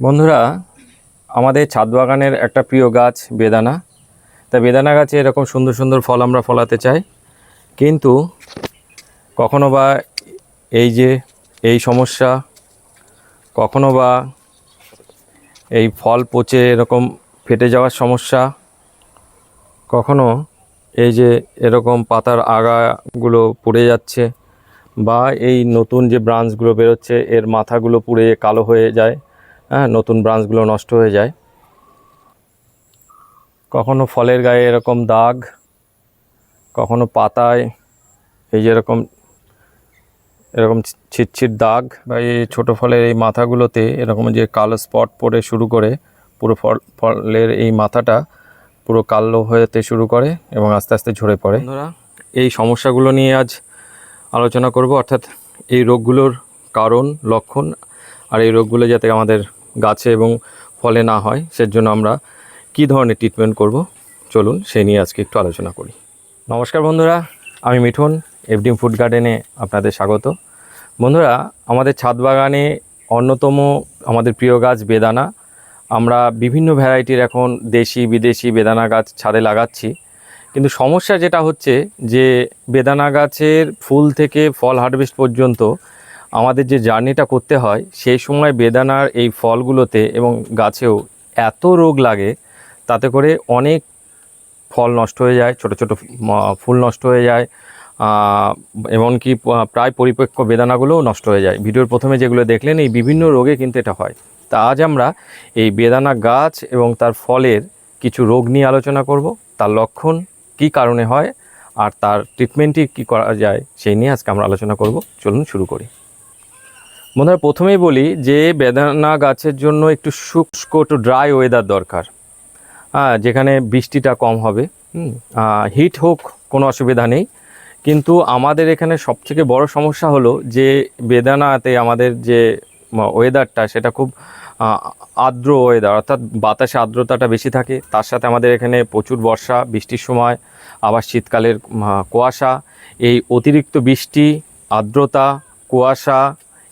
বন্ধুরা, আমাদের ছাদ বাগানের একটা প্রিয় গাছ বেদানা। তা বেদানা গাছে এরকম সুন্দর সুন্দর ফল আমরা ফলাতে চাই। কিন্তু কখনো বা এই যে এই সমস্যা, কখনো বা এই ফল পচে এরকম ফেটে যাওয়ার সমস্যা, কখনো এই যে এরকম পাতার আগাগুলো পুড়ে যাচ্ছে বা এই নতুন যে ব্রাঞ্চগুলো বেরোচ্ছে, এর মাথাগুলো পুড়ে কালো হয়ে যায়। হ্যাঁ নতুন ব্রাঞ্চগুলো নষ্ট হয়ে যায়। কখনো ফলের গায়ে এরকম দাগ, কখনো পাতায় এই যে এরকম এরকম ছিটছিট দাগ বা এই ছোটো ফলের এই মাথাগুলোতে এরকম যে কালো স্পট পড়ে শুরু করে, পুরো ফল ফলের এই মাথাটা পুরো কালো হতে শুরু করে এবং আস্তে আস্তে ঝরে পড়ে। এই সমস্যাগুলো নিয়ে আজ আলোচনা করব। অর্থাৎ এই রোগগুলোর কারণ, লক্ষণ, আর এই রোগগুলো যাতে আমাদের গাছে এবং ফলে না হয়, সেজন্য আমরা কি ধরনের ট্রিটমেন্ট করব? চলুন সেই নিয়ে আজকে একটু আলোচনা করি। নমস্কার বন্ধুরা, আমি মিঠুন এফডিম ফুড গার্ডেনে আপনাদের স্বাগত। বন্ধুরা, আমাদের ছাদ বাগানে অন্যতম আমাদের প্রিয় গাছ বেদানা। আমরা বিভিন্ন ভ্যারাইটির এখন দেশি, বিদেশি বেদানা গাছ ছাদে লাগাচ্ছি। কিন্তু সমস্যা যেটা হচ্ছে যে বেদানা গাছের ফুল থেকে ফল হারভেস্ট পর্যন্ত আমাদের যে জার্নিটা করতে হয়, সেই সময় বেদানার এই ফলগুলোতে এবং গাছেও এত রোগ লাগে, তাতে করে অনেক ফল নষ্ট হয়ে যায়, ছোট ছোট ফুল নষ্ট হয়ে যায় এমনকি প্রায় পরিপক্ক বেদানাগুলোও নষ্ট হয়ে যায়। ভিডিওর প্রথমে যেগুলো দেখলেন, এই বিভিন্ন রোগে কিন্তু এটা হয়। তা আজ আমরা এই বেদানা গাছ এবং তার ফলের কিছু রোগ নিয়ে আলোচনা করব, তার লক্ষণ কি কারণে হয়, আর তার ট্রিটমেন্টই কী করা যায়, সেই নিয়ে আজকে আমরা আলোচনা করব। চলুন শুরু করি। বন্ধুরা, প্রথমেই বলি যে বেদানা গাছের জন্য একটু শুষ্ক, একটু ড্রাই ওয়েদার দরকার। হ্যাঁ যেখানে বৃষ্টিটা কম হবে। হিট হোক, কোনো অসুবিধা নেই। কিন্তু আমাদের এখানে সবথেকে বড় সমস্যা হলো যে বেদানাতে আমাদের যে ওয়েদারটা সেটা খুব আর্দ্র ওয়েদার অর্থাৎ বাতাসে আর্দ্রতাটা বেশি থাকে। তার সাথে আমাদের এখানে প্রচুর বর্ষা, বৃষ্টির সময়, আবার শীতকালের কুয়াশা। এই অতিরিক্ত বৃষ্টি, আর্দ্রতা, কুয়াশা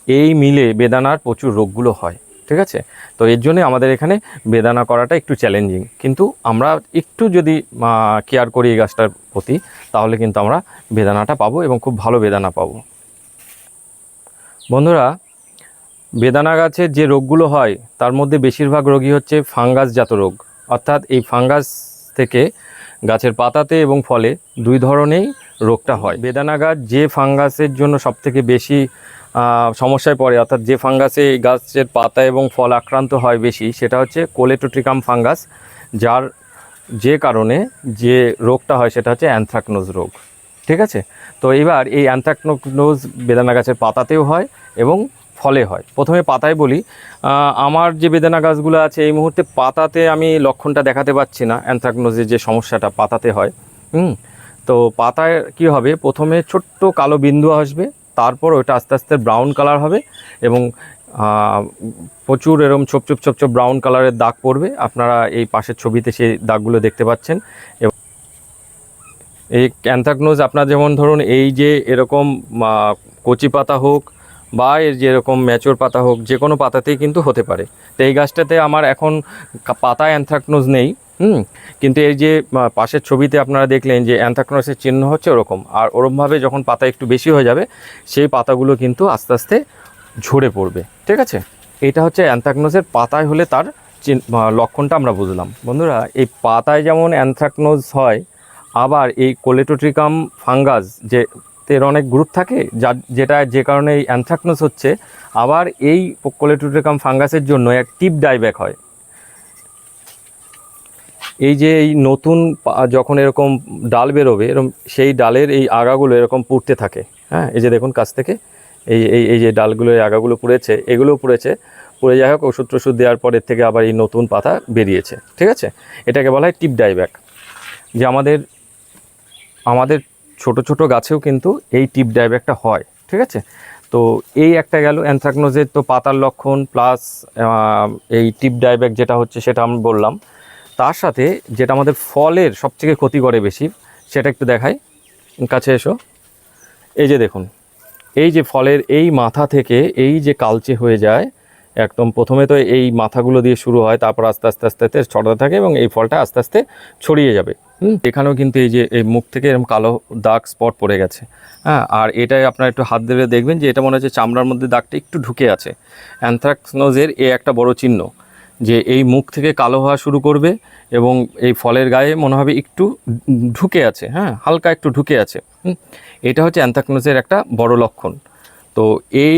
এই মিলে বেদানার প্রচুর রোগগুলো হয়, ঠিক আছে? তো এর জন্য আমাদের এখানে বেদানা করাটা একটু চ্যালেঞ্জিং কিন্তু আমরা একটু যদি কেয়ার করি এই গাছটার প্রতি, তাহলে কিন্তু আমরা বেদানাটা পাবো এবং খুব ভালো বেদানা পাবো। বন্ধুরা, বেদানা গাছের যে রোগগুলো হয়, তার মধ্যে বেশিরভাগ রোগই হচ্ছে ফাঙ্গাসজাত রোগ। অর্থাৎ এই ফাঙ্গাস থেকে গাছের পাতাতে এবং ফলে দুই ধরনেই রোগটা হয়। বেদানা গাছ যে ফাঙ্গাসের জন্য সবথেকে বেশি সমস্যায় পড়ে। অর্থাৎ যে ফাঙ্গাসে এই গাছের পাতা এবং ফল আক্রান্ত হয় বেশি, সেটা হচ্ছে কোলেটোট্রিকাম ফাঙ্গাস, যার যে কারণে যে রোগটা হয় সেটা হচ্ছে অ্যানথ্রাকনোজ রোগ। ঠিক আছে? তো এবার এই অ্যানথ্রাকনোজ বেদানা গাছের পাতাতেও হয় এবং ফলে হয়। প্রথমে পাতায় বলি আমার যে বেদানা গাছগুলো আছে, এই মুহূর্তে পাতাতে আমি লক্ষণটা দেখাতে পাচ্ছি না অ্যানথ্রাকনোজের যে সমস্যাটা পাতাতে হয়। হুম? তো পাতায় কি হবে? প্রথমে ছোট্ট কালো বিন্দু আসবে তারপর ওটা আস্তে আস্তে ব্রাউন কালার হবে এবং প্রচুর এরম ছোপ ছোপ ছোপ ছোপ ব্রাউন কালারের দাগ পড়বে। আপনারা এই পাশের ছবিতে সেই দাগগুলো দেখতে পাচ্ছেন। এবং এই ক্যান্থাকনোজ আপনার যেমন ধরুন এই যে এরকম কচি পাতা হোক বা এর যেরকম ম্যাচোর পাতা হোক, যে কোনো পাতাতেই কিন্তু হতে পারে। তো এই গাছটাতে আমার এখন পাতায় অ্যানথ্রাকনোজ নেই, হুম? কিন্তু এই যে পাশের ছবিতে আপনারা দেখলেন যে অ্যানথ্রাকনোসের চিহ্ন হচ্ছে ওরকম। আর ওরমভাবে যখন পাতা একটু বেশি হয়ে যাবে, সেই পাতাগুলো কিন্তু আস্তে আস্তে ঝরে পড়বে। ঠিক আছে? এটা হচ্ছে অ্যানথ্রাকনোজের পাতায় হলে তার লক্ষণটা আমরা বুঝলাম। বন্ধুরা, এই পাতায় যেমন অ্যানথ্রাকনোজ হয়, আবার এই কোলেটোট্রিকাম ফাঙ্গাস যে এর অনেক গ্রুপ থাকে যা যেটা যে কারণে এই অ্যানথ্রাকনোস হচ্ছে। আবার এই কোলেটোট্রিকাম ফাঙ্গাসের জন্য এক টিপ ডাইব্যাক হয়। এই যে এই নতুন যখন এরকম ডাল বেরোবে এরকম সেই ডালের এই আগাগুলো এরকম পুড়তে থাকে। হ্যাঁ এই যে দেখুন কাছ থেকে, এই এই এই যে ডালগুলো, এই আগাগুলো পুড়েছে, এগুলোও পুড়েছে। পুড়ে যাই হোক, ওষুধ টষুধ দেওয়ার পরের থেকে আবার এই নতুন পাতা বেরিয়েছে, ঠিক আছে? এটাকে বলা হয় টিপ ডাইব্যাক যে আমাদের আমাদের ছোট ছোট গাছেও কিন্তু এই টিপ ডাইব্যাকটা হয়, ঠিক আছে? তো এই একটা গেল অ্যানথ্রাকনোজের, তো পাতার লক্ষণ প্লাস এই টিপ ডাইব্যাক যেটা হচ্ছে সেটা আমি বললাম। তার সাথে যেটা আমাদের ফলের সবথেকে ক্ষতি করে বেশি, সেটা একটু দেখাই। কাছে এসো। এই যে দেখুন, এই যে ফলের এই মাথা থেকে এই যে কালচে হয়ে যায়, একদম প্রথমে তো এই মাথাগুলো দিয়ে শুরু হয়, তারপর আস্তে আস্তে আস্তে আস্তে ছড়াতে থাকে এবং এই ফলটা আস্তে আস্তে ছড়িয়ে যাবে। এখানেও কিন্তু এই যে, এই মুখ থেকে এরকম কালো দাগ স্পট পড়ে গেছে। হ্যাঁ আর এটাই আপনার একটু হাত ধরে দেখবেন যে, এটা মনে হচ্ছে চামড়ার মধ্যে দাগটা একটু ঢুকে আছে। অ্যানথ্রাক্সনোজের এ একটা বড় চিহ্ন, যে এই মুখ থেকে কালো হওয়া শুরু করবে এবং এই ফলের গায়ে মনে হবে একটু ঢুকে আছে হ্যাঁ হালকা একটু ঢুকে আছে। এটা হচ্ছে অ্যানথ্রাক্নোজের একটা বড় লক্ষণ। তো এ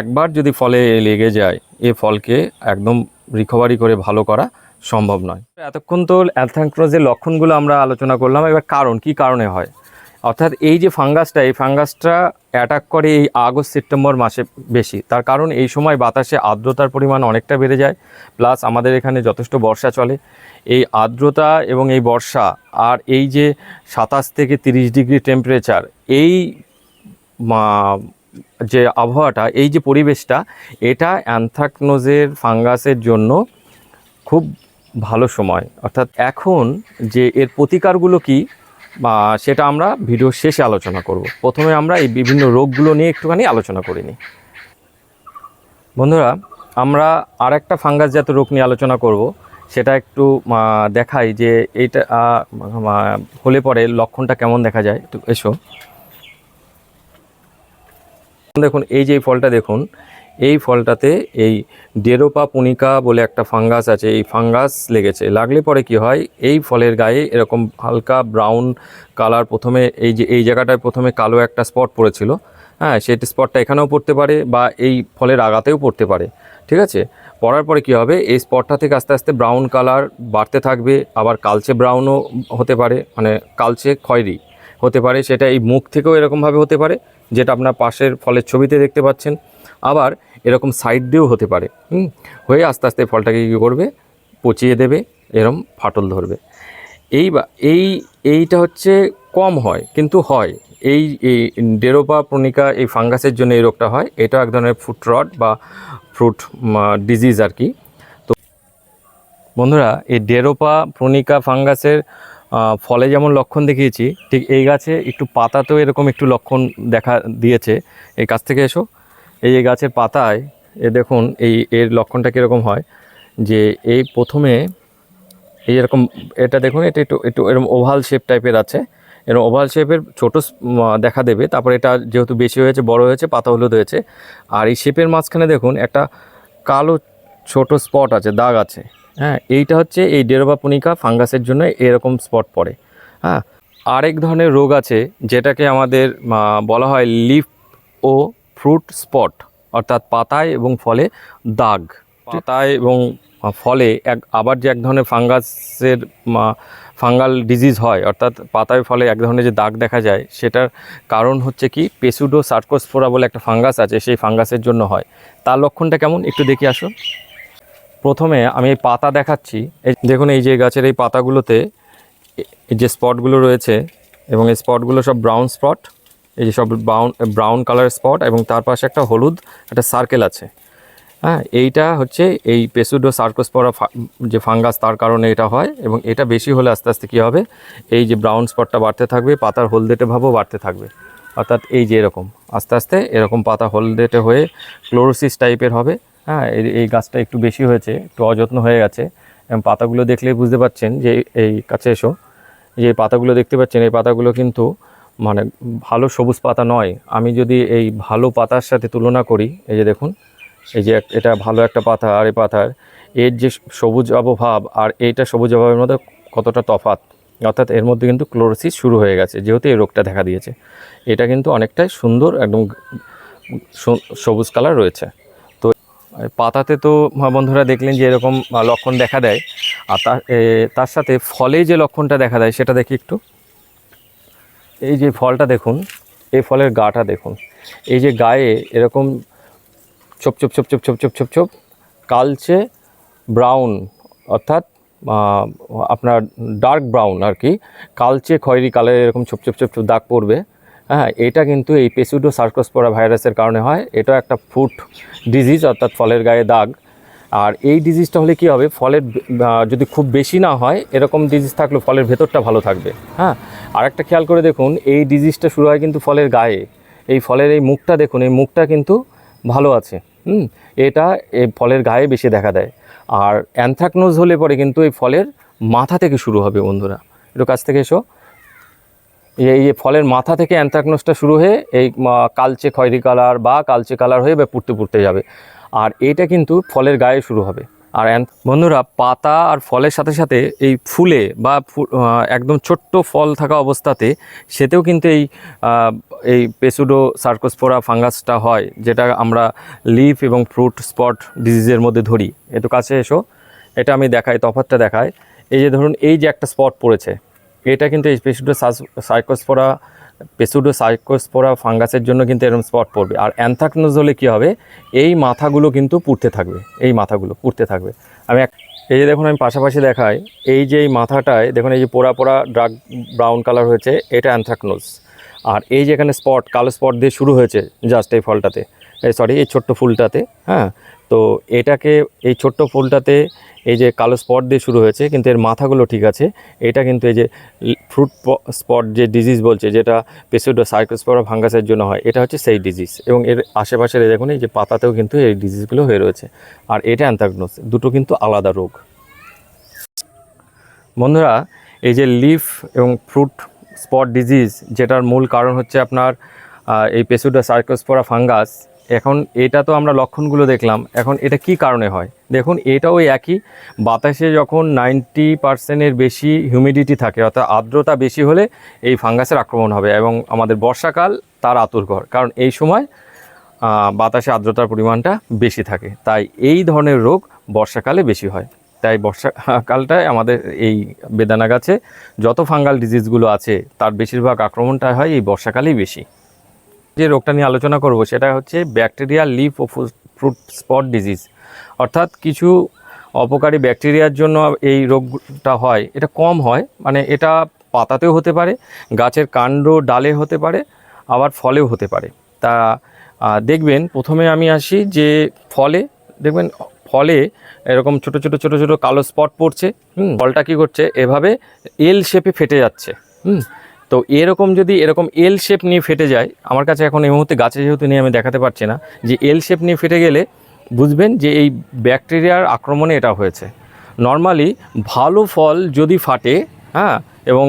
একবার যদি ফলে লেগে যায়, এ ফলকে একদম রিকভারি করে ভালো করা সম্ভব নয়। এতক্ষণ তো অ্যানথ্রাক্নোজের লক্ষণগুলো আমরা আলোচনা করলাম, এবার কারণ, কি কারণে হয়? অর্থাৎ এই যে ফাঙ্গাসটা, এই ফাঙ্গাসটা অ্যাটাক করে এই আগস্ট, সেপ্টেম্বর মাসে বেশি। তার কারণ এই সময় বাতাসে আর্দ্রতার পরিমাণ অনেকটা বেড়ে যায়, প্লাস আমাদের এখানে যথেষ্ট বর্ষা চলে। এই আর্দ্রতা এবং এই বর্ষা আর এই যে সাতাশ থেকে তিরিশ ডিগ্রি টেম্পারেচার এই যে আবহাওয়াটা, এই যে পরিবেশটা, এটা অ্যানথ্রাকনোজের ফাঙ্গাসের জন্য খুব ভালো সময়। অর্থাৎ এখন যে এর প্রতিকারগুলো কি, বা সেটা আমরা ভিডিও শেষে আলোচনা করব। প্রথমে আমরা এই বিভিন্ন রোগগুলো নিয়ে একটুখানি আলোচনা করে নিই। বন্ধুরা, আমরা আর একটা ফাঙ্গাস জাত রোগ নিয়ে আলোচনা করব। সেটা একটু দেখাই যে এইটা হলে পরে লক্ষণটা কেমন দেখা যায়। একটু এসো। দেখুন, এই যে ফলটা দেখুন এই ফলটাতে এই ডেরোপা পুনিকা বলে একটা ফাঙ্গাস আছে, এই ফাঙ্গাস লেগেছে। লাগলে পরে কি হয়, এই ফলের গায়ে এরকম হালকা ব্রাউন কালার প্রথমে এই যে, এই জায়গাটায় প্রথমে কালো একটা স্পট পড়েছিল। হ্যাঁ সেই স্পটটা এখানেও পড়তে পারে বা এই ফলের আগাতেও পড়তে পারে। ঠিক আছে? পড়ার পরে কি হবে, এই স্পটটা থেকে আস্তে আস্তে ব্রাউন কালার বাড়তে থাকবে, আবার কালচে ব্রাউনও হতে পারে মানে কালচে খয়েরি হতে পারে। সেটা এই মুখ থেকেও এরকমভাবে হতে পারে, যেটা আপনার পাশের ফলের ছবিতে দেখতে পাচ্ছেন। আবার এরকম সাইড দিয়েও হতে পারে হয়ে আস্তে আস্তে ফলটাকে কী করবে? পচিয়ে দেবে, এরম ফাটল ধরবে। এই বা এই, এইটা হচ্ছে কম হয়, কিন্তু হয়। এই এই ডেরোপা প্রনিকা এই ফাঙ্গাসের জন্য এই রোগটা হয়। এটা এক ধরনের ফুট রড বা ফ্রুট ডিজিজ আর কি। তো বন্ধুরা, এই ডেরোপা প্রনিকা ফাঙ্গাসের ফলে যেমন লক্ষণ দেখিয়েছি, ঠিক এই গাছে একটু পাতাতেও এরকম একটু লক্ষণ দেখা দিয়েছে। এই গাছ থেকে এসো। এই যে গাছের পাতায়, এ দেখুন এই এর লক্ষণটা কীরকম হয়, যে এই প্রথমে এই এরকম, এটা দেখুন, এটা একটু একটু এরকম ওভাল শেপ টাইপের আছে। এরকম ওভাল শেপের ছোটো দেখা দেবে, তারপর এটা যেহেতু বেশি হয়েছে, বড় হয়েছে, পাতা হলুদ হয়েছে। আর এই শেপের মাঝখানে দেখুন, একটা কালো ছোট স্পট আছে, দাগ আছে। হ্যাঁ এইটা হচ্ছে এই ডেরোবাপনিকা ফাঙ্গাসের জন্য এরকম স্পট পড়ে। হ্যাঁ আরেক ধরনের রোগ আছে, যেটাকে আমাদের বলা হয় লিফ ও ফ্রুট স্পট, অর্থাৎ পাতায় এবং ফলে দাগ। পাতায় এবং ফলে এক, আবার যে এক ধরনের ফাঙ্গাসের ফাঙ্গাল ডিজিজ হয়, অর্থাৎ পাতায় ফলে এক ধরনের যে দাগ দেখা যায়, সেটার কারণ হচ্ছে কি, পেসুডো সার্কোস্পোরা বলে একটা ফাঙ্গাস আছে, সেই ফাঙ্গাসের জন্য হয়। তার লক্ষণটা কেমন? একটু দেখে আসো প্রথমে আমি এই পাতা দেখাচ্ছি। দেখুন, এই যে গাছের এই পাতাগুলোতে যে স্পটগুলো রয়েছে এবং এই স্পটগুলো সব ব্রাউন স্পট। এই যে সব ব্রাউন ব্রাউন কালার স্পট এবং তার পাশে একটা হলুদ, একটা সার্কেল আছে। হ্যাঁ এইটা হচ্ছে এই পেসুডো সার্কোস্পোরা যে ফাঙ্গাস তার কারণে এটা হয় এবং এটা বেশি হলে আস্তে আস্তে কী হবে? এই যে ব্রাউন স্পটটা বাড়তে থাকবে, পাতার হলদেটে ভাবও বাড়তে থাকবে। অর্থাৎ এই যে এরকম, আস্তে আস্তে এরকম পাতা হলদেটে হয়ে ক্লোরোসিস টাইপের হবে। হ্যাঁ এই গাছটা একটু বেশি হয়েছে, একটু অযত্ন হয়ে গেছে এবং পাতাগুলো দেখলেই বুঝতে পাচ্ছেন যে এই কাছে এসো। যে পাতাগুলো দেখতে পাচ্ছেন, এই পাতাগুলো কিন্তু মানে ভালো সবুজ পাতা নয়, আমি যদি এই ভালো পাতার সাথে তুলনা করি, এই যে দেখুন, এই যে এটা ভালো একটা পাতা, আর এই পাতার, এর যে সবুজ অবভাব আর এইটা সবুজ অভাবের মধ্যে কতটা তফাত অর্থাৎ এর মধ্যে কিন্তু ক্লোরোসিস শুরু হয়ে গেছে, যেহেতু এই রোগটা দেখা দিয়েছে। এটা কিন্তু অনেকটাই সুন্দর একদম সবুজ কালার রয়েছে। তো পাতাতে তো বন্ধুরা দেখলেন যে এরকম লক্ষণ দেখা দেয়। আর তার সাথে ফলে যে লক্ষণটা দেখা দেয়, সেটা দেখি একটু। এই যে ফলটা দেখুন, এই ফলের গাটা দেখুন। এই যে গায়ে এরকম ছোপ ছোপ ছোপ ছোপ ছোপ ছোপ ছোপ ছোপ কালচে ব্রাউন, অর্থাৎ আপনার ডার্ক ব্রাউন আর কি, কালচে খয়েরি কালারের এরকম ছোপ ছোপ ছোপ ছোপ দাগ পড়বে। হ্যাঁ এটা কিন্তু এই পেসুডো সার্কোস্পোরা ভাইরাসের কারণে হয়। এটা একটা ফুড ডিজিজ অর্থাৎ ফলের গায়ে দাগ। আর এই ডিজিজটা হলে কি হবে? ফলের যদি খুব বেশি না হয়, এরকম ডিজিজ থাকলে ফলের ভেতরটা ভালো থাকবে। হ্যাঁ? আর একটা খেয়াল করে দেখুন, এই ডিজিজটা শুরু হয় কিন্তু ফলের গায়ে। এই ফলের এই মুখটা দেখুন, এই মুখটা কিন্তু ভালো আছে। হুম? এটা এই ফলের গায়ে বেশি দেখা দেয়। আর অ্যানথ্রাকনোজ হলে পরে কিন্তু এই ফলের মাথা থেকে শুরু হবে বন্ধুরা। একটু কাছ থেকে এসো। এই এই ফলের মাথা থেকে অ্যানথ্রাকনোসটা শুরু হয়ে এই কালচে খয়েরি কালার বা কালচে কালার হয়ে বা পুড়তে পুড়তে যাবে। আর এটা কিন্তু ফলের গায়ে শুরু হবে। আর বন্ধুরা, পাতা আর ফলের সাথে সাথে এই ফুলে বা একদম ছোট্ট ফল থাকা অবস্থাতে সেতেও কিন্তু এই এই পেসুডো সার্কোস্পোরা ফাঙ্গাসটা হয়, যেটা আমরা লিফ এবং ফ্রুট স্পট ডিজিজের মধ্যে ধরি। একটু কাছে এসো, এটা আমি দেখাই তফাতটা দেখায় এই যে ধরুন, এই যে একটা স্পট পড়েছে, এটা কিন্তু এই পেসুডো সাইকোস্পোরা পেসুডো সাইকোস্পোরা ফাঙ্গাসের জন্য কিন্তু এরকম স্পট পড়বে। আর অ্যানথ্রাকনোজ হলে কী হবে? এই মাথাগুলো কিন্তু পুড়তে থাকবে। এই মাথাগুলো পুড়তে থাকবে। আমি এক এই যে দেখুন, আমি পাশাপাশি দেখাই, এই যে এই মাথাটায়, দেখুন, এই যে পোড়া পোড়া ডার্ক ব্রাউন কালার হয়েছে, এটা অ্যানথ্রাকনোজ আর এই যে এখানে স্পট কালো স্পট দিয়ে শুরু হয়েছে জাস্ট এই ফলটাতে। এই সরি এই ছোট্ট ফুলটাতে হ্যাঁ? তো এটাকে এই ছোট্ট ফুলটাতে এই যে কালো স্পট দিয়ে শুরু হয়েছে, কিন্তু এর মাথাগুলো ঠিক আছে। এটা কিন্তু এই যে ফ্রুট স্পট যে ডিজিজ বলছে, যেটা পেসিডো সাইকোস্পোরা ভাঙ্গাসের জন্য হয়, এটা হচ্ছে সেই ডিজিজ এবং এর আশেপাশের দেখুন, এই যে পাতাতেও কিন্তু এই ডিজিজগুলো হয়ে রয়েছে। আর এটা অ্যান্থাগনোস দুটো কিন্তু আলাদা রোগ। বন্ধুরা, এই যে লিফ এবং ফ্রুট স্পট ডিজিজ যেটার মূল কারণ হচ্ছে আপনার এই পেসুডা সার্কোস্পোরা ফাঙ্গাস এখন এটা তো আমরা লক্ষণগুলো দেখলাম। এখন এটা কি কারণে হয়? দেখুন, এটাও একই। বাতাসে যখন নাইনটি পার্সেন্টের বেশি হিউমিডিটি থাকে, অর্থাৎ আর্দ্রতা বেশি হলে এই ফাঙ্গাসের আক্রমণ হবে এবং আমাদের বর্ষাকাল তার আতুরঘর। কারণ এই সময় বাতাসে আর্দ্রতার পরিমাণটা বেশি থাকে। তাই এই ধরনের রোগ বর্ষাকালে বেশি হয়। তাই বর্ষাকালটায় আমাদের এই বেদানা গাছে যত ফাঙ্গাল ডিজিজগুলো আছে, তার বেশিরভাগ আক্রমণটা হয় এই বর্ষাকালেই বেশি। যে রোগটা নিয়ে আলোচনা করব সেটা হচ্ছে ব্যাকটেরিয়া লিফ ও ফ্রুট স্পট ডিজিজ। অর্থাৎ কিছু অপকারী ব্যাকটেরিয়ার জন্য এই রোগটা হয়, এটা কম হয় মানে এটা পাতাতেও হতে পারে, গাছের কাণ্ড ডালে হতে পারে, আবার ফলেও হতে পারে। তা দেখবেন প্রথমে আমি আসি যে ফলে, দেখবেন ফলে এরকম ছোট ছোট ছোট ছোট কালো স্পট পড়ছে, হুম, ফলটা কী করছে? এভাবে এল শেপে ফেটে যাচ্ছে, হুম তো এরকম যদি এরকম এল শেপ নিয়ে ফেটে যায়, আমার কাছে এখন এই মুহূর্তে গাছে যেহেতু নিয়ে আমি দেখাতে পারছি না, যে এল শেপ নিয়ে ফেটে গেলে বুঝবেন যে এই ব্যাকটেরিয়ার আক্রমণে এটা হয়েছে। নর্মালি ভালো ফল যদি ফাটে হ্যাঁ এবং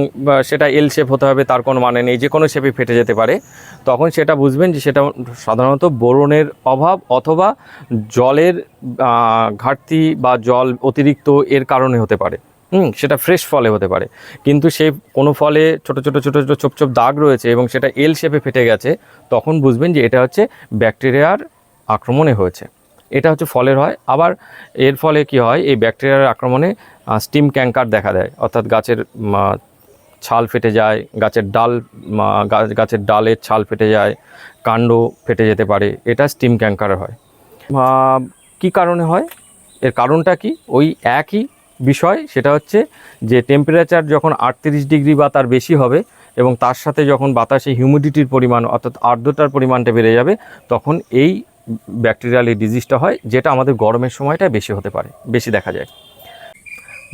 সেটা এল শেপ হতে হবে, তার কোনো মানে নেই যে কোনো শেপে ফেটে যেতে পারে, তখন সেটা বুঝবেন যে সেটা সাধারণত বোরনের অভাব অথবা জলের ঘাটতি বা জল অতিরিক্ত এর কারণে হতে পারে। হুম, সেটা ফ্রেশ ফলে হতে পারে। কিন্তু সেই কোনো ফলে ছোট ছোট ছোট ছোট, ছোপ ছোপ দাগ রয়েছে এবং সেটা এল শেপে ফেটে গেছে, তখন বুঝবেন যে এটা হচ্ছে ব্যাকটেরিয়ার আক্রমণে হয়েছে। এটা হচ্ছে ফলের হয়। আবার এর ফলে কি হয়? এই ব্যাকটেরিয়ার আক্রমণে স্টিম ক্যাঙ্কার দেখা দেয়। অর্থাৎ গাছের ছাল ফেটে যায়, গাছের ডাল গাছের ডালের ছাল ফেটে যায়, কাণ্ড ফেটে যেতে পারে। এটা স্টিম ক্যাঙ্কার হয়। কি কারণে হয়? এর কারণটা কি? ওই একই বিষয়, সেটা হচ্ছে যে টেম্পারেচার যখন আটত্রিশ ডিগ্রি বা তার বেশি হবে এবং তার সাথে যখন বাতাসে হিউমিডিটির পরিমাণ অর্থাৎ আর্দ্রতার পরিমাণটা বেড়ে যাবে, তখন এই ব্যাকটেরিয়াল এই ডিজিজটা হয়, যেটা আমাদের গরমের সময়টা বেশি হতে পারে, বেশি দেখা যায়।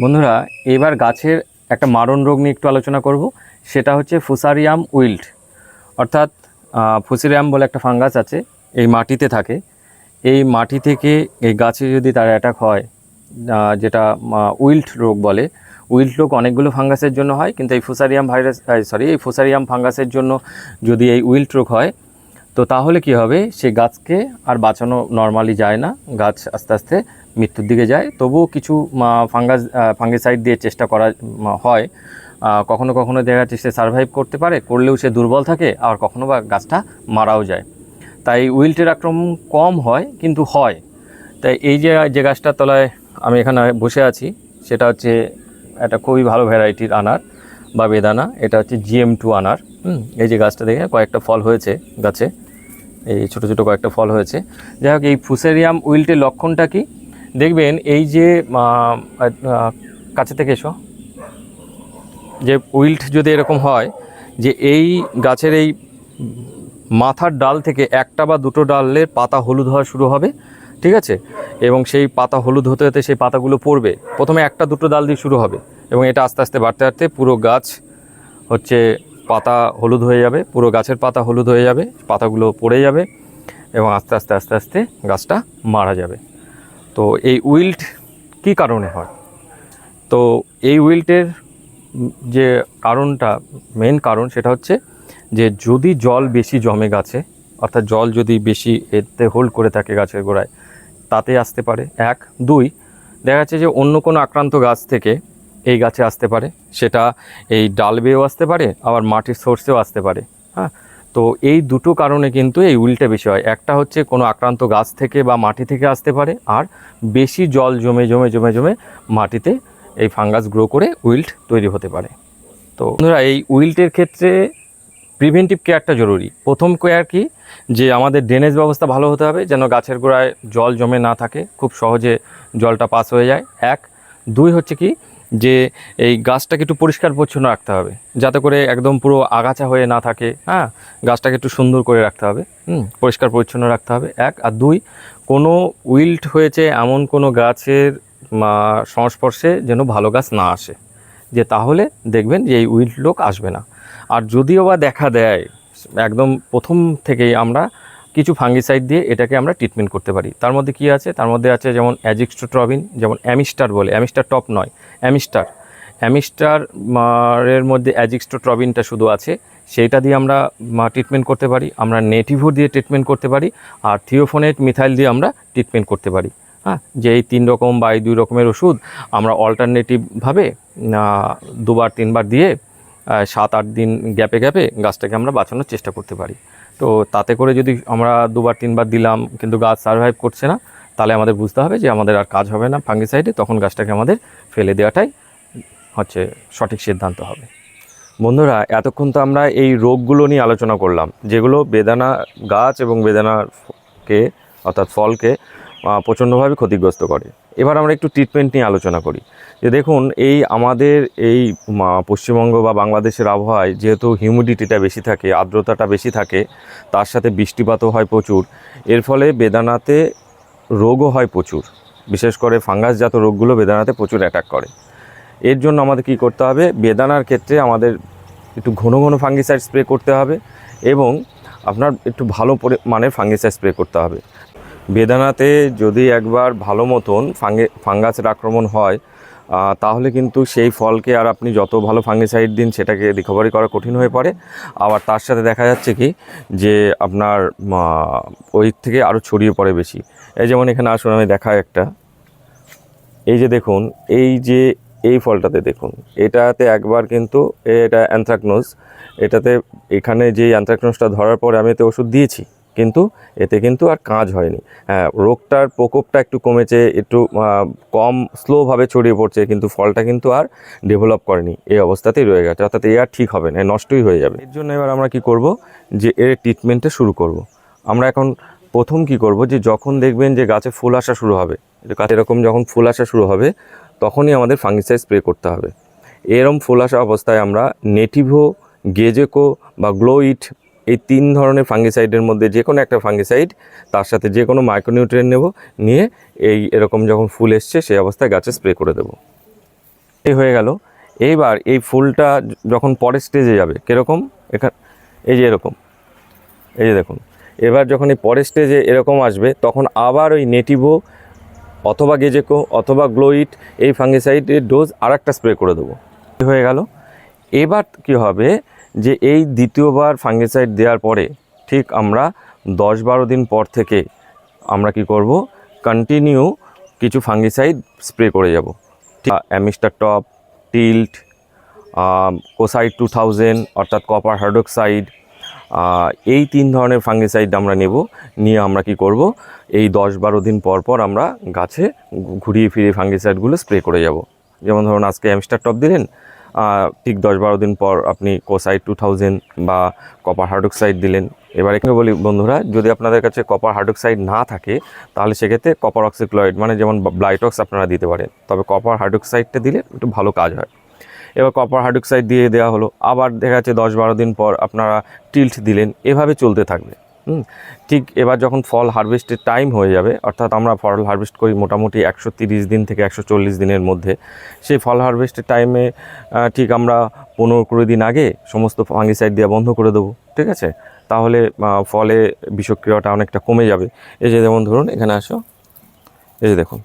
বন্ধুরা, এবার গাছের একটা মারণ রোগ নিয়ে একটু আলোচনা করব, সেটা হচ্ছে ফুসারিয়াম উইল্ট অর্থাৎ ফুসিরিয়াম বলে একটা ফাঙ্গাস আছে, এই মাটিতে থাকে। এই মাটি থেকে এই গাছে যদি তার অ্যাটাক হয় যেটা উইল্ট রোগ বলে। উইল্ট রোগ অনেকগুলো ফাঙ্গাসের জন্য হয়, কিন্তু এই ফুসারিয়াম ভাইরাস সরি এই ফুসারিয়াম ফাঙ্গাসের জন্য যদি এই উইল্ট রোগ হয়, তো তাহলে কি হবে? সে গাছকে আর বাঁচানো নর্মালি যায় না। গাছ আস্তে আস্তে মৃত্যুর দিকে যায়। তবুও কিছু ফাঙ্গাস ফাঙ্গিসাইড দিয়ে চেষ্টা করা হয়। কখনো কখনো দেখা যাচ্ছে সে সার্ভাইভ করতে পারে, করলেও সে দুর্বল থাকে আর কখনো বা গাছটা মারাও যায়। তাই উইল্টের আক্রমণ কম হয়, কিন্তু হয়। তাই এই যে যে গাছটার তলায় আমি এখানে বসে আছি। সেটা হচ্ছে একটা খুবই ভালো ভ্যারাইটির আনার বা বেদানা। এটা হচ্ছে জিএম টু আনার। এই যে গাছটা দেখে কয়েকটা ফল হয়েছে গাছে। এই ছোট ছোট কয়েকটা ফল হয়েছে। যাই হোক, এই ফুসেরিয়াম উইল্টের লক্ষণটা কি? দেখবেন এই যে কাছে থেকে এসো। যে উইল্ট যদি এরকম হয়, যে এই গাছের এই মাথার ডাল থেকে একটা বা দুটো ডালের পাতা হলুদ হওয়া শুরু হবে। ঠিক আছে? এবং সেই পাতা হলুদ হতে হতে সেই পাতাগুলো পড়বে। প্রথমে একটা দুটো ডাল দিয়ে শুরু হবে এবং এটা আস্তে আস্তে বাড়তে বাড়তে পুরো গাছ হচ্ছে পাতা হলুদ হয়ে যাবে, পুরো গাছের পাতা হলুদ হয়ে যাবে, পাতাগুলো পড়ে যাবে এবং আস্তে আস্তে আস্তে আস্তে গাছটা মারা যাবে। তো এই উইল্ট কী কারণে হয়? তো এই উইল্টের যে কারণটা মেন কারণ সেটা হচ্ছে যে যদি জল বেশি জমে গাছে, অর্থাৎ জল যদি বেশি এতে হোল্ড করে থাকে গাছের গোড়ায় তাতে আসতে পারে। এক। দুই, দেখা যাচ্ছে যে অন্য কোনো আক্রান্ত গাছ থেকে এই গাছে আসতে পারে। সেটা এই ডাল বেয়েও আসতে পারে, আবার মাটির সোর্সেও আসতে পারে। হ্যাঁ? তো এই দুটো কারণে কিন্তু এই উইলটা বেশি হয়। একটা হচ্ছে কোনো আক্রান্ত গাছ থেকে বা মাটি থেকে আসতে পারে, আর বেশি জল জমে জমে জমে জমে মাটিতে এই ফাঙ্গাস গ্রো করে উইল্ট তৈরি হতে পারে। তো বন্ধুরা, এই উইল্টের ক্ষেত্রে প্রিভেন্টিভ কেয়ারটা জরুরি। প্রথম কেয়ার কি? যে আমাদের ড্রেনেজ ব্যবস্থা ভালো হতে হবে, যেন গাছের গোড়ায় জল জমে না থাকে, খুব সহজে জলটা পাস হয়ে যায়। এক, দুই হচ্ছে কি? যে এই গাছটাকে একটু পরিষ্কার পরিচ্ছন্ন রাখতে হবে, যাতে করে একদম পুরো আগাছা হয়ে না থাকে হ্যাঁ? গাছটাকে একটু সুন্দর করে রাখতে হবে, হুম? পরিষ্কার পরিচ্ছন্ন রাখতে হবে। এক, আর দুই, কোনো উইল্ট হয়েছে এমন কোনো গাছের সংস্পর্শে যেন ভালো গাছ না আসে। যে তাহলে দেখবেন যে এই উইল্ট লোক আসবে না। আর যদিও বা দেখা দেয়, একদম প্রথম থেকেই আমরা কিছু ফাঙ্গিসাইড দিয়ে এটাকে আমরা ট্রিটমেন্ট করতে পারি। তার মধ্যে কি আছে? তার মধ্যে আছে যেমন অ্যাজিক্সট্রোট্রবিন যেমন অ্যামিস্টার বলে। অ্যামিস্টার টপ নয়, অ্যামিস্টার। অ্যামিস্টার এর মধ্যে অ্যাজিক্সট্রোট্রবিনটা শুধু আছে, সেইটা দিয়ে আমরা ট্রিটমেন্ট করতে পারি। আমরা নেটিভো দিয়ে ট্রিটমেন্ট করতে পারি, আর থিওফোনেট মিথাইল দিয়ে আমরা ট্রিটমেন্ট করতে পারি। হ্যাঁ যে এই তিন রকম বা এই দুই রকমের ওষুধ আমরা অল্টারনেটিভভাবে দুবার তিনবার দিয়ে সাত, আট দিন গ্যাপে গ্যাপে গাছটাকে আমরা বাঁচানোর চেষ্টা করতে পারি। তো তাতে করে যদি আমরা দুবার, তিনবার দিলাম কিন্তু গাছ সার্ভাইভ করছে না, তাহলে আমাদের বুঝতে হবে যে আমাদের আর কাজ হবে না ফাঙ্গিসাইডে তখন গাছটাকে আমাদের ফেলে দেওয়াটাই হচ্ছে সঠিক সিদ্ধান্ত হবে। বন্ধুরা, এতক্ষণ তো আমরা এই রোগগুলো নিয়ে আলোচনা করলাম, যেগুলো বেদানা গাছ এবং বেদানাকে অর্থাৎ ফলকে প্রচণ্ডভাবে ক্ষতিগ্রস্ত করে। এবার আমরা একটু ট্রিটমেন্ট নিয়ে আলোচনা করি। যে দেখুন, এই আমাদের এই পশ্চিমবঙ্গ বা বাংলাদেশের আবহাওয়ায় যেহেতু হিউমিডিটিটা বেশি থাকে, আর্দ্রতাটা বেশি থাকে, তার সাথে বৃষ্টিপাতও হয় প্রচুর। এর ফলে বেদানাতে রোগও হয় প্রচুর। বিশেষ করে ফাঙ্গাসজাত রোগগুলো বেদানাতে প্রচুর অ্যাটাক করে। এর জন্য আমাদের কি করতে হবে? বেদানার ক্ষেত্রে আমাদের একটু ঘন ঘন ফাঙ্গিসাইড স্প্রে করতে হবে এবং আপনার একটু ভালো পরি, মানের ফাঙ্গিসাইড স্প্রে করতে হবে। বেদানাতে যদি একবার ভালো মতন ফাঙ্গে, ফাঙ্গাসের আক্রমণ হয় তাহলে কিন্তু সেই ফলকে আর আপনি যত ভালো ফাঙ্গিসাইড দিন সেটাকে রিকভারি করা কঠিন হয়ে পড়ে। আবার তার সাথে দেখা যাচ্ছে কি যে আপনার ওই থেকে আরও ছড়িয়ে পড়ে বেশি। এই যেমন এখানে আসুন, আমি দেখা একটা। এই যে দেখুন, এই যে এই ফলটাতে দেখুন, এটাতে একবার কিন্তু এটা অ্যানথ্রাকনোজ এটাতে এখানে যে অ্যানথ্রাকনোজটা ধরার পরে আমি এতে ওষুধ দিয়েছি। কিন্তু এতে কিন্তু আর কাজ হয়নি। হ্যাঁ রোগটার প্রকোপটা একটু কমেছে, একটু কম স্লোভাবে ছড়িয়ে পড়ছে, কিন্তু ফলটা কিন্তু আর ডেভেলপ করেনি। এই অবস্থাতেই রয়ে গেছে, অর্থাৎ এ আর ঠিক হবে না নষ্টই হয়ে যাবে। এর জন্য এবার আমরা কি করব? যে এর ট্রিটমেন্টটা শুরু করব। আমরা এখন প্রথম কি করব? যে যখন দেখবেন যে গাছে ফুল আসা শুরু হবে গাছে এরকম যখন ফুল আসা শুরু হবে, তখনই আমাদের ফাঙ্গিসাইড স্প্রে করতে হবে। এরম ফুল আসা অবস্থায় আমরা নেটিভো গেজেকো বা গ্লোইট এই তিন ধরনের ফাঙ্গিসাইডের মধ্যে যে কোনো একটা ফাঙ্গিসাইড, তার সাথে যে কোনো মাইক্রোনিউট্রিয়েন্ট নেব, নিয়ে এই এরকম যখন ফুল এসছে, সেই অবস্থায় গাছে স্প্রে করে দেবো। এই হয়ে গেল। এইবার এই ফুলটা যখন পরের স্টেজে যাবে, কীরকম? এখান এই যে এরকম। এই যে দেখুন। এবার যখন এই পরের স্টেজে এরকম আসবে, তখন আবার ওই নেটিভো অথবা গেজেকো অথবা গ্লোইট এই ফাঙ্গিসাইডের ডোজ আর একটা স্প্রে করে দেবো। হয়ে গেল। এবার কি হবে? যে এই দ্বিতীয়বার ফাঙ্গিসাইড দেওয়ার পরে ঠিক আমরা দশ বারো দিন পর থেকে আমরা কি করব? কন্টিনিউ কিছু ফাঙ্গিসাইড স্প্রে করে যাব। Amistar Top Tilt Kocide two thousand অর্থাৎ কপার হাইড্রোক্সাইড এই তিন ধরনের ফাঙ্গিসাইড আমরা নেব। নিয়ে আমরা কি করব? এই দশ বারো দিন পর পর আমরা গাছে ঘুরিয়ে ফিরিয়ে ফাঙ্গিসাইডগুলো স্প্রে করে যাব। যেমন ধরুন আজকে অ্যামস্টার টপ দিলেন ঠিক দশ বারো দিন পর আপনি কোসাইড টু থাউজেন্ড বা কপার হাইড্রোক্সাইড দিলেন। এবার এখানে বলি, বন্ধুরা, যদি আপনাদের কাছে কপার হাইড্রোক্সাইড না থাকে, তাহলে সেক্ষেত্রে কপার অক্সিক্লয়েড মানে যেমন ব্লাইটক্স আপনারা দিতে পারেন। তবে কপার হাইড্রোক্সাইডটা দিলে একটু ভালো কাজ হয়। এবার কপার হাইড্রোক্সাইড দিয়ে দেওয়া হলো। আবার দেখা যাচ্ছে দশ বারো দিন পর আপনারা টিল্ট দিলেন। এভাবে চলতে থাকবে। ঠিক এবার যখন ফল হারভেস্টের টাইম হয়ে যাবে, অর্থাৎ আমরা ফল হারভেস্ট করি মোটামুটি একশো দিন থেকে একশো চল্লিশ দিনের মধ্যে, সেই ফল হারভেস্টের টাইমে ঠিক আমরা পনেরো কুড়ি দিন আগে সমস্ত ফাঙ্গিসাইড দেওয়া বন্ধ করে দেবো, ঠিক আছে? তাহলে ফলে বিষক্রিয়াটা অনেকটা কমে যাবে। এই যে যেমন ধরুন, এখানে আসো। এই যে দেখুন,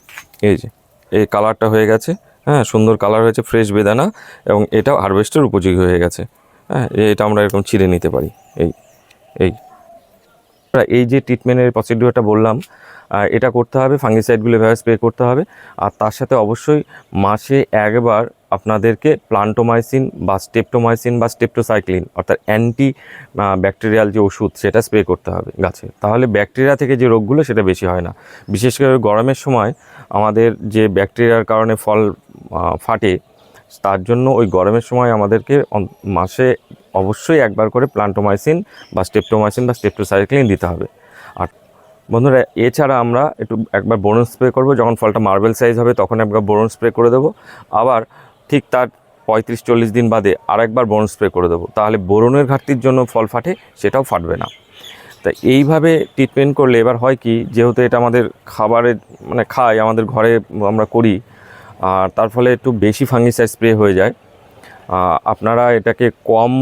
এই যে, এই কালারটা হয়ে গেছে হ্যাঁ সুন্দর কালার হয়েছে ফ্রেশ বেদানা, এবং এটা হারভেস্টের উপযোগী হয়ে গেছে। হ্যাঁ এটা আমরা এরকম ছিঁড়ে নিতে পারি, এই এই। এই যে ট্রিটমেন্টের প্রসিডিওরটা বললাম এটা করতে হবে ফাঙ্গিসাইডগুলো এভাবে স্প্রে করতে হবে। আর তার সাথে অবশ্যই মাসে একবার আপনাদেরকে প্লান্টোমাইসিন বা স্টেপটোমাইসিন বা স্টেপটোসাইক্লিন অর্থাৎ অ্যান্টি ব্যাকটেরিয়াল যে ওষুধ, সেটা স্প্রে করতে হবে গাছে। তাহলে ব্যাকটেরিয়া থেকে যে রোগগুলো, সেটা বেশি হয় না। বিশেষ করে গরমের সময় আমাদের যে ব্যাকটেরিয়ার কারণে ফল ফাটে, তার জন্য ওই গরমের সময় আমাদেরকে মাসে অবশ্যই একবার করে প্লান্টোমাইসিন বা স্টেপটোমাইসিন বা স্টেপটোসাইক্লিন দিতে হবে। আর বন্ধুরা, এছাড়া আমরা একটু একবার বোরন স্প্রে করব। যখন ফলটা মার্বেল সাইজ হবে, তখন একবার বোরন স্প্রে করে দেবো। আবার ঠিক তার পঁয়ত্রিশ চল্লিশ দিন বাদে আর একবার বোরন স্প্রে করে দেবো। তাহলে বোরনের ঘাটতির জন্য ফল ফাটে, সেটাও ফাটবে না। তা এইভাবে ট্রিটমেন্ট করলে এবার হয় কি, যেহেতু এটা আমাদের খাবারের মানে খাই, আমাদের ঘরে আমরা করি, আর তার ফলে একটু বেশি ফাঙ্গিসাইড স্প্রে হয়ে যায়। আপনারা এটাকে কম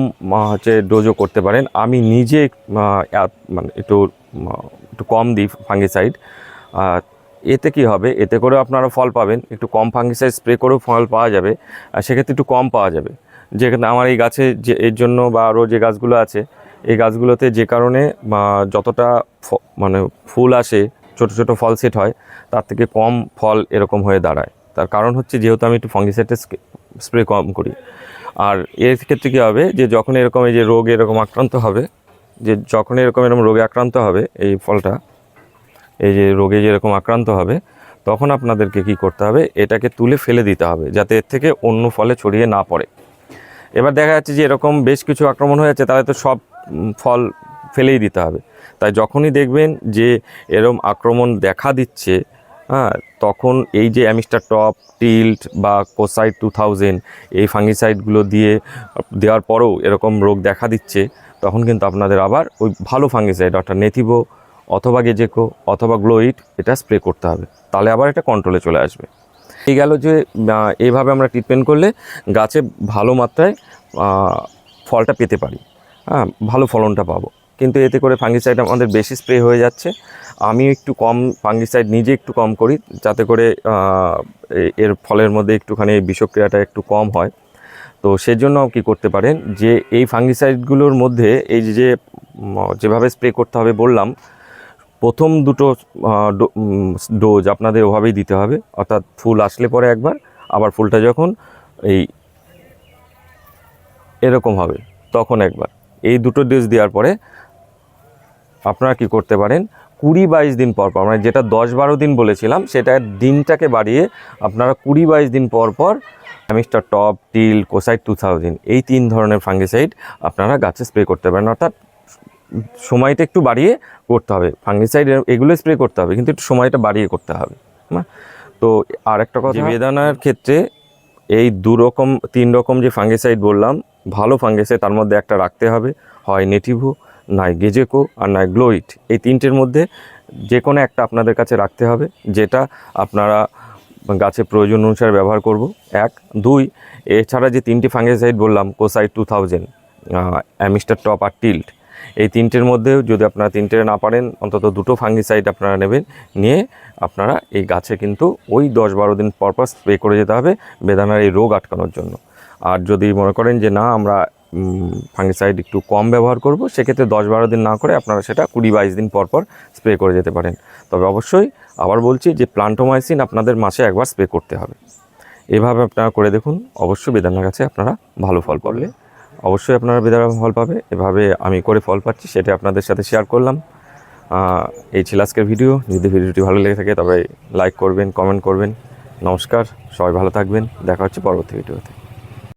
হচ্ছে ডোজও করতে পারেন। আমি নিজে মানে একটু একটু কম দিই ফাঙ্গিসাইড। এতে কি হবে? এতে করেও আপনারা ফল পাবেন। একটু কম ফাঙ্গিসাইড স্প্রে করেও ফল পাওয়া যাবে। আর সেক্ষেত্রে একটু কম পাওয়া যাবে। যেখানে আমার এই গাছে যে, এর জন্য বা আরও যে গাছগুলো আছে, এই গাছগুলোতে যে কারণে যতটা মানে ফুল আসে, ছোট ছোট ফল সেট হয়, তার থেকে কম ফল এরকম হয়ে দাঁড়ায়। তার কারণ হচ্ছে, যেহেতু আমি একটু ফাঙ্গিসাইডের স্প্রে কম করি। আর এর ক্ষেত্রে কী হবে যে যখন এরকম এই যে রোগ এরকম আক্রান্ত হবে, যে যখন এরকম এরকম রোগে আক্রান্ত হবে এই ফলটা, এই যে রোগে যেরকম আক্রান্ত হবে, তখন আপনাদেরকে কি করতে হবে, এটাকে তুলে ফেলে দিতে হবে যাতে এর থেকে অন্য ফলে ছড়িয়ে না পড়ে। এবার দেখা যাচ্ছে যে এরকম বেশ কিছু আক্রমণ হয়ে যাচ্ছে, তাহলে তো সব ফল ফেলেই দিতে হবে। তাই যখনই দেখবেন যে এরম আক্রমণ দেখা দিচ্ছে হ্যাঁ তখন এই যে অ্যামিস্টার টপ, টিল্ট বা কোসাইড টু থাউজেন্ড এই ফাঙ্গিসাইডগুলো দিয়ে, দেওয়ার পরেও এরকম রোগ দেখা দিচ্ছে, তখন কিন্তু আপনাদের আবার ওই ভালো ফাঙ্গিসাইড, অর্থাৎ নেথিভো অথবা গেজেকো অথবা গ্লোইড, এটা স্প্রে করতে হবে। তাহলে আবার এটা কন্ট্রোলে চলে আসবে। এই গেল যে এইভাবে আমরা ট্রিটমেন্ট করলে গাছে ভালো মাত্রায় ফলটা পেতে পারি। হ্যাঁ ভালো ফলনটা পাবো। কিন্তু এতে করে ফাঙ্গিসাইড আমাদের বেশি স্প্রে হয়ে যাচ্ছে। আমি একটু কম ফাঙ্গিসাইড নিজে একটু কম করি, যাতে করে এর ফলের মধ্যে একটুখানি বিষক্রিয়াটা একটু কম হয়। তো সেজন্য কি করতে পারেন, যে এই ফাঙ্গিসাইডগুলোর মধ্যে এই যে যেভাবে স্প্রে করতে হবে বললাম, প্রথম দুটো ডোজ আপনাদের ওভাবেই দিতে হবে। অর্থাৎ ফুল আসলে পরে একবার, আবার ফুলটা যখন এই এরকম হবে, তখন একবার। এই দুটো ডোজ দেওয়ার পরে আপনারা কি করতে পারেন? কুড়ি বাইশ দিন পর পর মানে যেটা দশ বারো দিন বলেছিলাম সেটা দিনটাকে বাড়িয়ে আপনারা কুড়ি বাইশ দিন পর পর Amistar Top Tilt Kocide two thousand এই তিন ধরনের ফাঙ্গিসাইড আপনারা গাছে স্প্রে করতে পারেন। অর্থাৎ সময়টা একটু বাড়িয়ে করতে হবে। ফাঙ্গিসাইড এগুলো স্প্রে করতে হবে কিন্তু একটু সময়টা বাড়িয়ে করতে হবে হ্যাঁ তো আর একটা কথা বেদানার ক্ষেত্রে এই দু রকম তিন রকম যে ফাঙ্গিসাইড বললাম ভালো ফাঙ্গিসাইড তার মধ্যে একটা রাখতে হবে হয় নেটিভো নয় গেজেকো আর নয় গ্লোইট। এই তিনটের মধ্যে যে কোনো একটা আপনাদের কাছে রাখতে হবে, যেটা আপনারা গাছের প্রয়োজন অনুসারে ব্যবহার করব। এক। দুই, এছাড়া যে তিনটি ফাঙ্গিসাইড বললাম Kocide two thousand Amistar Top আর টিল্ট, এই তিনটের মধ্যেও যদি আপনারা তিনটে না পারেন, অন্তত দুটো ফাঙ্গিসাইড আপনারা নেবেন, নিয়ে আপনারা এই গাছে কিন্তু ওই দশ বারো দিন পর পর স্প্রে করে যেতে হবে, বেদানার এই রোগ আটকানোর জন্য। আর যদি মনে করেন যে না, আমরা ফাঙ্গিসাইড একটু কম ব্যবহার করব, সেক্ষেত্রে দশ বারো দিন না করে আপনারা সেটা কুড়ি বাইশ দিন পর পর স্প্রে করে যেতে পারেন। তবে অবশ্যই আবার বলছি যে প্লান্টোমাইসিন আপনাদের মাসে একবার স্প্রে করতে হবে। এভাবে আপনারা করে দেখুন, অবশ্যই বেদানার কাছে আপনারা ভালো ফল করলে অবশ্যই আপনারা বেদানা ফল পাবে, এভাবে আমি করে ফল পাচ্ছি, সেটা আপনাদের সাথে শেয়ার করলাম। এই ছিল আজকের ভিডিও যদি ভিডিওটি ভালো লেগে থাকে তবে লাইক করবেন কমেন্ট করবেন। নমস্কার, সবাই ভালো থাকবেন, দেখা হচ্ছে পরবর্তী ভিডিওতে